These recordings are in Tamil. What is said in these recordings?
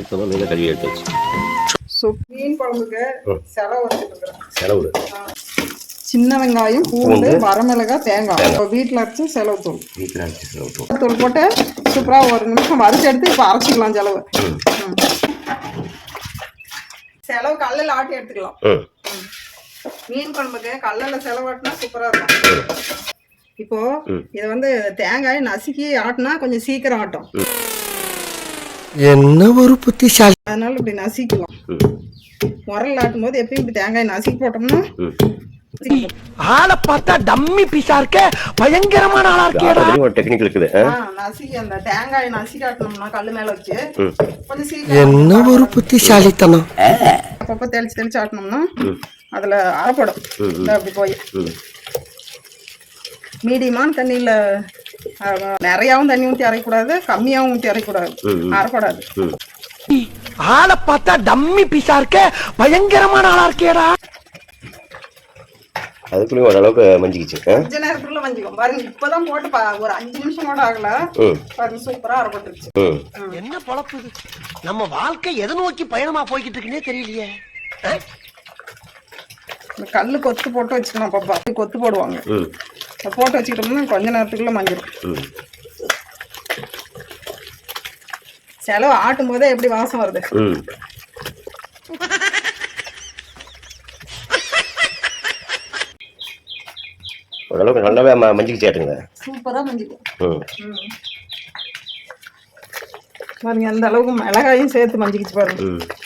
சுத்தமாக மீனை கழுவி எடுத்து வச்சு. மீன் குழம்புக்கு. செலவு செலவு சின்ன வெங்காயம் பூண்டு வரமிளகாய் தேங்காய். இப்போ வீட்டில் அரைச்சி செலவு தூள். வீட்டில் அரைச்சி செலவு தூள். போட்டு சூப்பராக ஒரு நிமிஷம் வறுத்து எடுத்து இப்போ அரைச்சிக்கலாம் செலவு. செலவு கல்லில் ஆட்டி எடுத்துக்கலாம். மீன் குழம்புக்கு கல்லில் செலவாட்டினா சூப்பராக இருக்கும். இப்போ. இதை வந்து தேங்காய் நசுக்கி ஆட்டினா கொஞ்சம் சீக்கிரம் ஆட்டும். என்ன ஒரு புத்திசாலி? அதனால இப்படி நசிக்கலாம் ம் உரல் ஆட்டும் போது எப்பயும் இப்படி தேங்காய் நசுக்கி போட்டோம்னா. ஆளை பார்த்தா டம்மி பீஸா இருக்க பயங்கரமான ஆளா இருக்கேடா. ஒரு டெக்னிக் இருக்குது. நசுக்கி அந்த தேங்காய் நசுக்கி ஆட்டணும்னா கல்லு மேல வச்சு கொஞ்சம் சீக்கிரம் என்ன ஒரு புத்திசாலித்தனம்? அப்பப்போ தெளிச்சு தெளிச்சு ஆட்டினோம்னா ம். அதுல அரைப்படும். அப்படி போய். மீடியமான தண்ணியில நிறையாவும் தண்ணி ஊற்றி அரைக்கூடாது கம்மியாவும் ஊற்றி அரைக்கூடாது. அரைக்கூடாது ஆளை பார்த்தா டம்மி பீஸா இருக்க? பயங்கரமான ஆளா இருக்கேடா அதுக்குள்ளேயும் ஓரளவுக்கு மஞ்சிக்கிச்சு. கொஞ்ச நேரத்துக்குள்ள வஞ்சிக்கும் பாருங்க இப்பதான் போட்டு பா ஒரு அஞ்சு நிமிஷம் கூட ஆகல. பாருங்க சூப்பரா அரைப்பட்டுருச்சு. என்ன பொழப்பு இது? நம்ம வாழ்க்கை எதை நோக்கி பயணமா போய்கிட்டு இருக்குன்னே தெரியலையே. கல்லு கொத்து போட்டு வச்சுக்கணும் பாப்பா கொத்து போடுவாங்க. போட்டு வச்சுக்கிட்டோம்னா கொஞ்ச நேரத்துக்குள்ள மஞ்சிடும் ம் செலவு ஆட்டும் போதே எப்படி வாசம் வருது? ஓரளவுக்கு நல்லாவே ம மஞ்சிக்கிச்சு ஆட்டுங்க. சூப்பரா மஞ்சிக்கும். பாருங்க எந்த அளவுக்கு மிளகாயும் சேர்த்து மஞ்சிக்கிச்சு பாருங்க.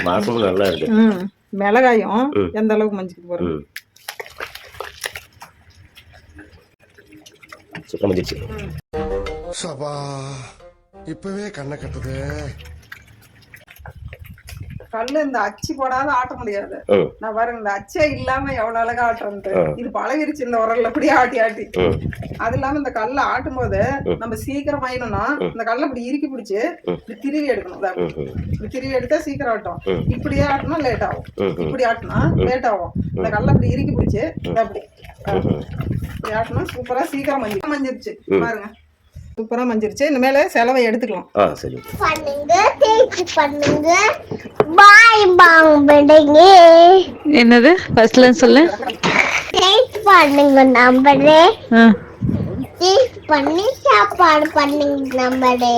வாசமும் நல்லா இருக்கு. மிளகாயும். எந்த அளவுக்கு மஞ்சிக்கிட்டு பாருங்க. சுத்தம் மஞ்சிச்சு சபா இப்பவே கண்ணை கட்டுது. கல்லு இந்த அச்சு போடாத ஆட்ட முடியாது. நான் பாருங்க இந்த அச்சே இல்லாம எவ்வளவு அழகா ஆட்டுறது. இது பழகிருச்சு இந்த உரல்ல அப்படியே ஆட்டி ஆட்டி. அது இல்லாம இந்த கல்ல ஆட்டும் போது நம்ம சீக்கிரம் ஆயிடணும்னா இந்த கல்லை இப்படி இறுக்கி பிடிச்சு இப்படி திருவி எடுக்கணும் அப்படி. இப்படி திருவி எடுத்தா சீக்கிரம் ஆட்டும். இப்படியே ஆட்டினா லேட் ஆகும். இப்படி ஆட்டினா லேட் ஆகும். இந்த கல்லை அப்படி இறுக்கி பிடிச்சு அப்படி. இப்படி ஆட்டினா சூப்பரா சீக்கிரம் மஞ்சி மஞ்சிருச்சு. பாருங்க. சூப்பரா மஞ்சிருச்சு. இனிமேல செலவை எடுத்துக்கலாம். ஆ சரி பண்ணுங்க தேய்ச்சி பண்ணுங்க. பாய் பாங் விடுங்க என்னது? ஃபர்ஸ்ட்ல சொல்லு. தேய்ச்சி பண்ணுங்க நம்பரே. தேய்ச்சி பண்ணி சாப்பாடு பண்ணுங்க நம்பரே